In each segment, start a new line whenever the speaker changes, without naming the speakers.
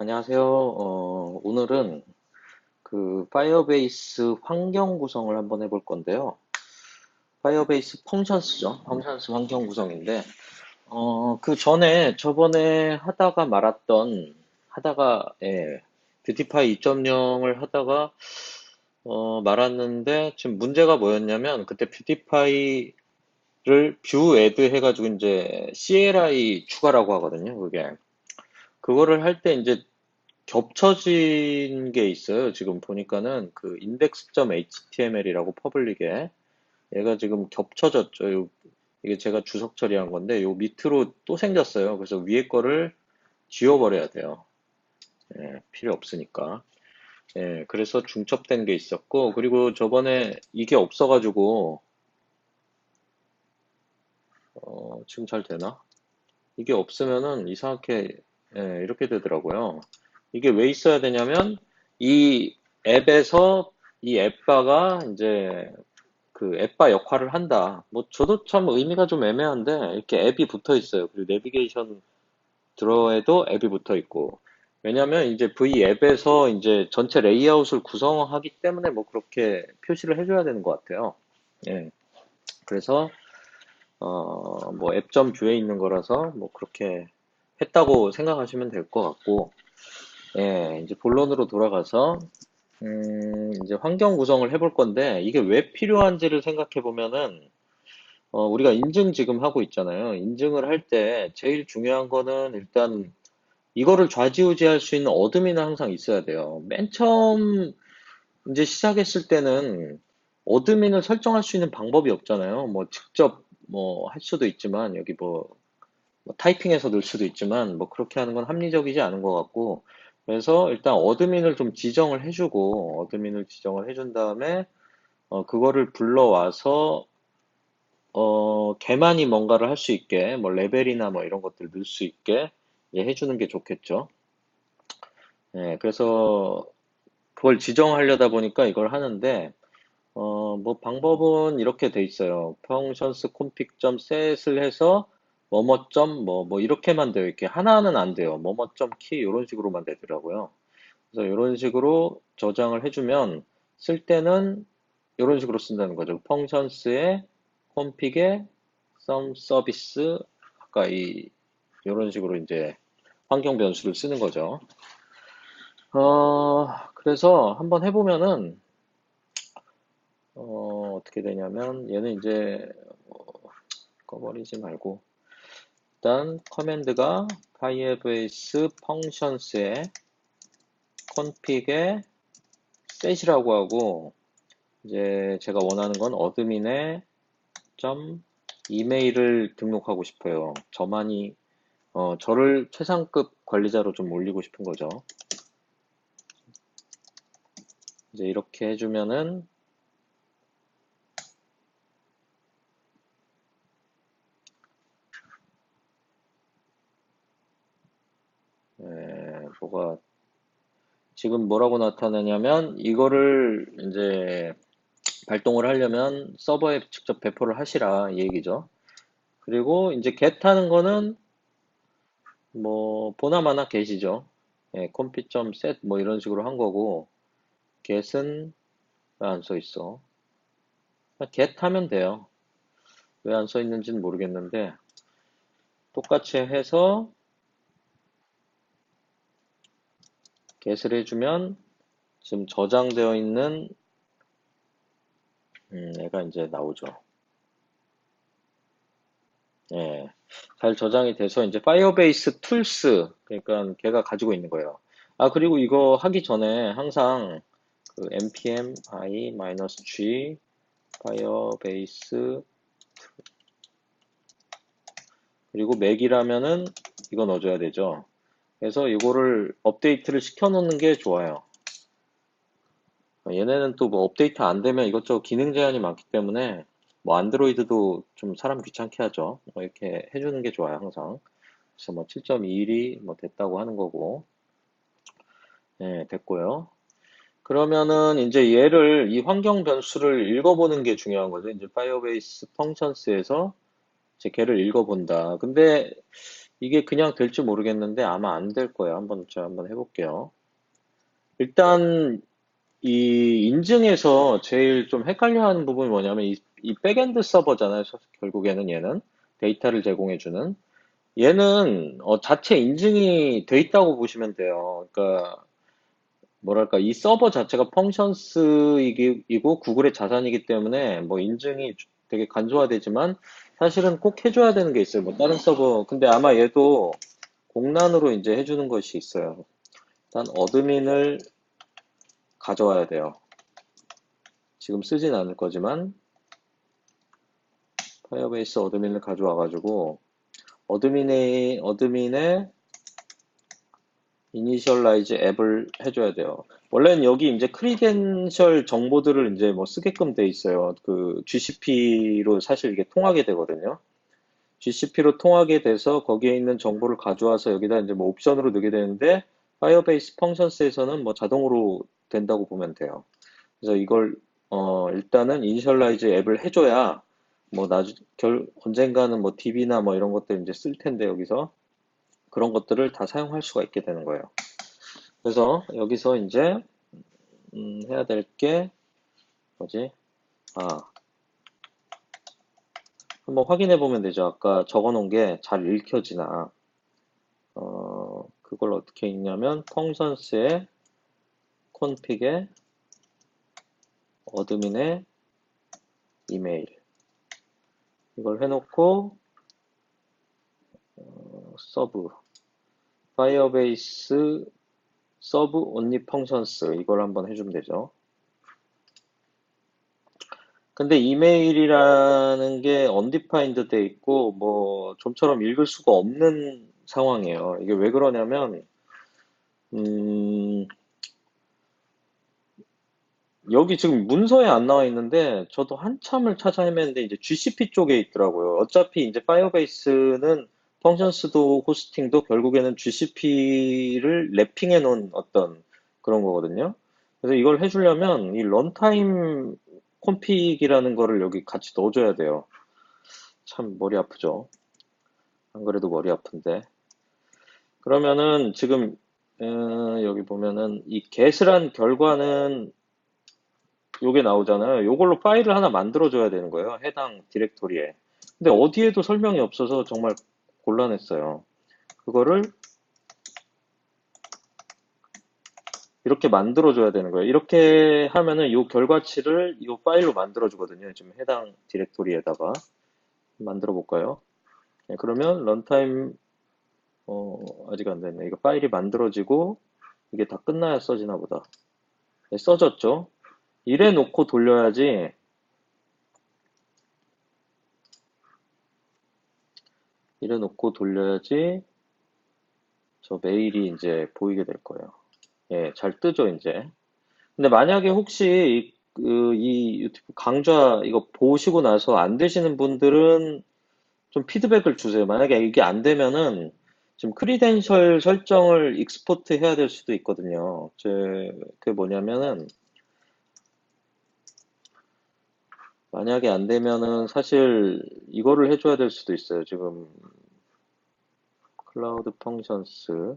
안녕하세요. 어, 오늘은 그 파이어베이스 환경 구성을 한번 해볼 건데요. 파이어베이스 펑션스죠. 펑션스 환경 구성인데, 어, 그 전에 저번에 하다가 말았던, 하다가, 예, 뷰티파이 2.0을 하다가, 어, 말았는데, 지금 문제가 뭐였냐면, 그때 뷰티파이를 뷰 애드 해가지고 이제 CLI 추가라고 하거든요. 그게. 그거를 할 때 이제 겹쳐진 게 있어요. 지금 보니까는 그 index.html이라고 퍼블릭에 얘가 지금 겹쳐졌죠. 요- 이게 제가 주석 처리한 건데 요 밑으로 또 생겼어요. 그래서 위에 거를 지워버려야 돼요. 예, 필요 없으니까. 예, 그래서 중첩된 게 있었고 그리고 저번에 이게 없어가지고 어, 지금 잘 되나? 이게 없으면은 이상하게 예, 이렇게 되더라고요. 이게 왜 있어야 되냐면 이 앱에서 이 앱바가 이제 그 앱바 역할을 한다. 뭐 저도 참 의미가 좀 애매한데 이렇게 앱이 붙어 있어요. 그리고 내비게이션 들어에도 앱이 붙어 있고. 왜냐면 이제 V 앱에서 이제 전체 레이아웃을 구성하기 때문에 뭐 그렇게 표시를 해줘야 되는 것 같아요. 예. 그래서 어, 뭐 앱 점 뷰에 있는 거라서 뭐 그렇게 했다고 생각하시면 될 것 같고. 예, 이제 본론으로 돌아가서, 음, 이제 환경 구성을 해볼 건데, 이게 왜 필요한지를 생각해 보면은, 어, 우리가 인증 지금 하고 있잖아요. 인증을 할 때 제일 중요한 거는 일단 이거를 좌지우지할 수 있는 어드민은 항상 있어야 돼요. 맨 처음 이제 시작했을 때는 어드민을 설정할 수 있는 방법이 없잖아요. 뭐 직접 뭐 할 수도 있지만, 여기 뭐, 뭐 타이핑해서 넣을 수도 있지만, 뭐 그렇게 하는 건 합리적이지 않은 것 같고, 그래서 일단 어드민을 좀 지정을 해주고 어드민을 지정을 해준 다음에 어, 그거를 불러와서 어, 걔만이 뭔가를 할 수 있게 뭐 레벨이나 뭐 이런 것들 넣을 수 있게 이제 해주는 게 좋겠죠. 예, 그래서 그걸 지정하려다 보니까 이걸 하는데 어, 뭐 방법은 이렇게 돼 있어요. functions config.set을 해서 뭐뭐점 뭐 뭐 이렇게만 돼요. 이렇게 하나는 안 돼요. 뭐뭐점 키 이런 식으로만 되더라고요. 그래서 이런 식으로 저장을 해주면 쓸 때는 이런 식으로 쓴다는 거죠. functions의 config에 some service 아까 이 이런 식으로 이제 환경 변수를 쓰는 거죠. 어, 그래서 한번 해보면은 어, 어떻게 되냐면 얘는 이제 어, 꺼버리지 말고 일단 커맨드가 firebase functions의 config에 set이라고 하고 이제 제가 원하는 건 어드민의 점 이메일을 등록하고 싶어요. 저만이 어, 저를 최상급 관리자로 좀 올리고 싶은 거죠. 이제 이렇게 해주면은 에, 뭐가 지금 뭐라고 나타나냐면 이거를 이제 발동을 하려면 서버에 직접 배포를 하시라 이 얘기죠. 그리고 이제 get 하는 거는 뭐 보나마나 get이죠. 예, config.set 뭐 이런 식으로 한 거고 get은 왜 안 써 있어? get 하면 돼요. 왜 안 써 있는지는 모르겠는데 똑같이 해서 get을 해주면 지금 저장되어 있는 음, 얘가 이제 나오죠. 예, 잘 저장이 돼서 이제 파이어베이스 툴스 그러니까 걔가 가지고 있는 거예요. 아 그리고 이거 하기 전에 항상 그 npm i-g 파이어베이스 그리고 맥이라면은 이거 넣어줘야 되죠. 그래서 이거를 업데이트를 시켜 놓는 게 좋아요. 얘네는 또 뭐 업데이트 안 되면 이것저것 기능 제한이 많기 때문에 뭐 안드로이드도 좀 사람 귀찮게 하죠. 뭐 이렇게 해주는 게 좋아요, 항상. 그래서 뭐 7.21이 뭐 됐다고 하는 거고. 네, 됐고요. 그러면은 이제 얘를 이 환경 변수를 읽어보는 게 중요한 거죠. 이제 파이어베이스 펑션스에서 이제 걔를 읽어본다. 근데 이게 그냥 될지 모르겠는데 아마 안 될 거예요. 한번 제가 한번 해볼게요. 일단 이 인증에서 제일 좀 헷갈려 하는 부분이 뭐냐면 이, 이 백엔드 서버잖아요. 결국에는 얘는 데이터를 제공해주는 얘는 어, 자체 인증이 돼 있다고 보시면 돼요. 그러니까 뭐랄까 이 서버 자체가 펑션스이고 구글의 자산이기 때문에 뭐 인증이 되게 간소화되지만 사실은 꼭 해줘야 되는 게 있어요. 뭐 다른 서버 근데 아마 얘도 공란으로 이제 해주는 것이 있어요. 일단 어드민을 가져와야 돼요. 지금 쓰진 않을 거지만 파이어베이스 어드민을 가져와 가지고 어드민의 어드민의 이니셜라이즈 앱을 해줘야 돼요. 원래는 여기 이제 크리덴셜 정보들을 이제 뭐 쓰게끔 돼 있어요. 그 GCP로 사실 이게 통하게 되거든요. GCP로 통하게 돼서 거기에 있는 정보를 가져와서 여기다 이제 뭐 옵션으로 넣게 되는데 파이어베이스 펑션스에서는 뭐 자동으로 된다고 보면 돼요. 그래서 이걸 어 일단은 이니셜라이즈 앱을 해줘야 뭐 나중 결 언젠가는 뭐 DB나 뭐 이런 것들 이제 쓸 텐데 여기서 그런 것들을 다 사용할 수가 있게 되는 거예요. 그래서 여기서 이제 음, 해야 될 게 뭐지? 아 한번 확인해 보면 되죠. 아까 적어 놓은 게 잘 읽혀지나 어 그걸 어떻게 읽냐면 펑션스의 콘픽에 어드민의 이메일 이걸 해놓고 어, 서브 파이어베이스 서브 온리 펑션스 이걸 한번 해주면 되죠. 근데 이메일이라는 게 undefined 돼 있고 뭐 좀처럼 읽을 수가 없는 상황이에요. 이게 왜 그러냐면 음 여기 지금 문서에 안 나와 있는데 저도 한참을 찾아 헤맸는데 이제 GCP 쪽에 있더라고요. 어차피 이제 파이어베이스는 펑션스도 호스팅도 결국에는 GCP를 랩핑해 놓은 어떤 그런 거거든요. 그래서 이걸 해주려면 이 런타임 콘픽이라는 거를 여기 같이 넣어줘야 돼요. 참 머리 아프죠. 안 그래도 머리 아픈데. 그러면은 지금 어, 여기 보면은 이 get이란 결과는 요게 나오잖아요. 요걸로 파일을 하나 만들어줘야 되는 거예요. 해당 디렉토리에. 근데 어디에도 설명이 없어서 정말 곤란했어요. 그거를 이렇게 만들어줘야 되는 거예요. 이렇게 하면은 이 결과치를 이 파일로 만들어주거든요. 지금 해당 디렉토리에다가 만들어 볼까요? 네, 그러면 런타임 어, 아직 안 됐네. 이거 파일이 만들어지고 이게 다 끝나야 써지나 보다. 네, 써졌죠? 이래 놓고 돌려야지 이래 놓고 돌려야지 저 메일이 이제 보이게 될 거예요. 예, 잘 뜨죠, 이제. 근데 만약에 혹시 그, 이 유튜브 강좌 이거 보시고 나서 안 되시는 분들은 좀 피드백을 주세요. 만약에 이게 안 되면은 지금 크리덴셜 설정을 익스포트 해야 될 수도 있거든요. 제, 그게 뭐냐면은 만약에 안 되면은 사실 이거를 해줘야 될 수도 있어요. 지금 클라우드 펑션스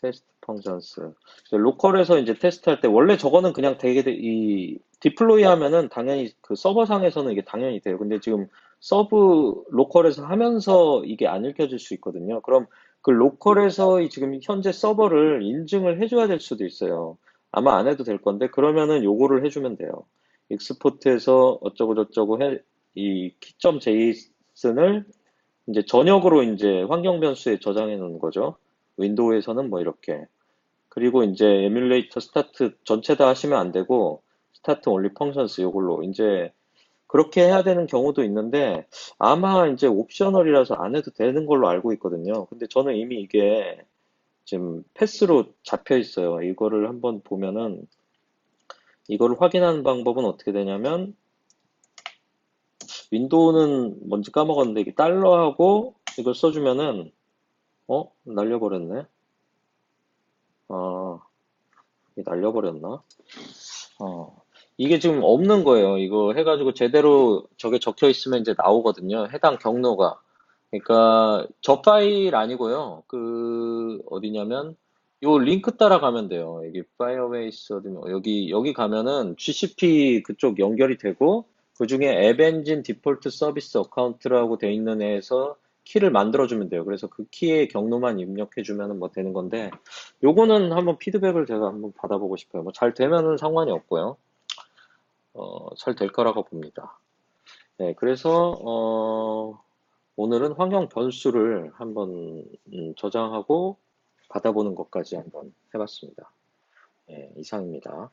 테스트 펑션스 로컬에서 이제 테스트할 때 원래 저거는 그냥 되게 이 디플로이 하면은 당연히 그 서버상에서는 이게 당연히 돼요. 근데 지금 서브 로컬에서 하면서 이게 안 읽혀질 수 있거든요. 그럼 그 로컬에서 지금 현재 서버를 인증을 해줘야 될 수도 있어요. 아마 안 해도 될 건데 그러면은 요거를 해주면 돼요. 익스포트해서 어쩌고 저쩌고 해, 이 key.json을 이제 전역으로 이제 환경 변수에 저장해 놓는 거죠. 윈도우에서는 뭐 이렇게. 그리고 이제 에뮬레이터 스타트 전체 다 하시면 안 되고 스타트 올리 펑션스 이걸로 이제 그렇게 해야 되는 경우도 있는데 아마 이제 옵셔널이라서 안 해도 되는 걸로 알고 있거든요. 근데 저는 이미 이게 지금 패스로 잡혀 있어요. 이거를 한번 보면은 이거를 확인하는 방법은 어떻게 되냐면 윈도우는 뭔지 까먹었는데 이게 달러하고 이걸 써주면은 어? 날려버렸네 아 날려버렸나? 어 이게 지금 없는 거예요 이거 해가지고 제대로 저게 적혀 있으면 이제 나오거든요 해당 경로가 그러니까 저 파일 아니고요. 그 어디냐면 요 링크 따라가면 돼요. 여기 파이어베이스 어디면 여기 여기 가면은 GCP 그쪽 연결이 되고 그 중에 앱 엔진 디폴트 서비스 어카운트라고 돼 있는 애에서 키를 만들어 주면 돼요. 그래서 그 키의 경로만 입력해 주면은 뭐 되는 건데 요거는 한번 피드백을 제가 한번 받아보고 싶어요. 뭐 잘 되면은 상관이 없고요. 어, 잘 될 거라고 봅니다. 네, 그래서 어, 오늘은 환경 변수를 한번 음, 저장하고 받아보는 것까지 한번 해봤습니다. 네, 이상입니다.